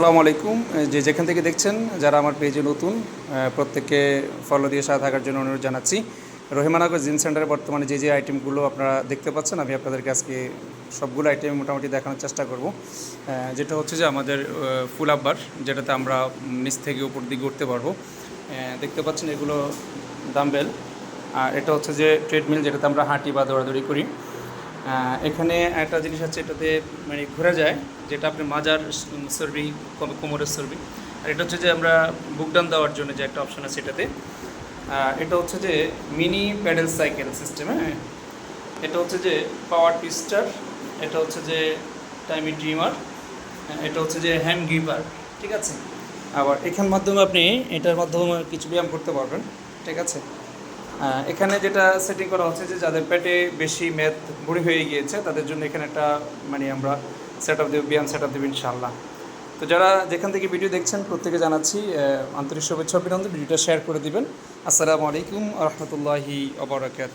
আসসালামু আলাইকুম। যে যেখান থেকে দেখছেন, যারা আমার পেজে নতুন প্রত্যেককে ফলো দিয়ে সাথে থাকার জন্য অনুরোধ জানাচ্ছি। রহিমানগর জিম সেন্টারে বর্তমানে যে যে আইটেমগুলো আপনারা দেখতে পাচ্ছেন, আমি আপনাদেরকে আজকে সবগুলো আইটেম মোটামুটি দেখানোর চেষ্টা করব। যেটা হচ্ছে যে আমাদের ফুল আব্বার, যেটাতে আমরা নিচ থেকে উপর দিকে উঠতে পারব। দেখতে পাচ্ছেন এগুলো ডাম্বেল আর এটা হচ্ছে যে ট্রেডমিল যেটাতে আমরা হাঁটি বা দৌড়াদৌড়ি করি। এখানে একটা জিনিস আছে এটাতে মানে ঘোরা যায়, যেটা আপনি মাজার সার্ভি কোমরের সার্ভি আর এটা হচ্ছে যে আমরা বুকডাউন দেওয়ার জন্য যে একটা অপশন আছে এটাতে। এটা হচ্ছে যে মিনি প্যাডেল সাইকেল সিস্টেম হ্যাঁ? এটা হচ্ছে যে পাওয়ার পিস্টার এটা হচ্ছে যে টাইমি ড্রিমার এটা হচ্ছে যে হ্যান্ড গ্রিপার ঠিক আছে? আবার এখান মাধ্যমে আপনি এটার মাধ্যমে কিছু ব্যায়াম করতে পারবেন, ঠিক আছে? এখানে যেটা সেটিং করা হচ্ছে যে যাদের পেটে বেশি মেদ বুড়ি হয়ে গিয়েছে, তাদের জন্য এখানে একটা মানে আমরা সেট আপ দেব, ব্যায়াম সেট আপ দেবো ইনশাল্লাহ তো যারা যেখান থেকে ভিডিও দেখছেন, প্রত্যেকে জানাচ্ছি আন্তরিক শুভেচ্ছা, অভিনন্দন। ভিডিওটা শেয়ার করে দিবেন। আসসালামু আলাইকুম রহমতুল্লাহি আবরাকাত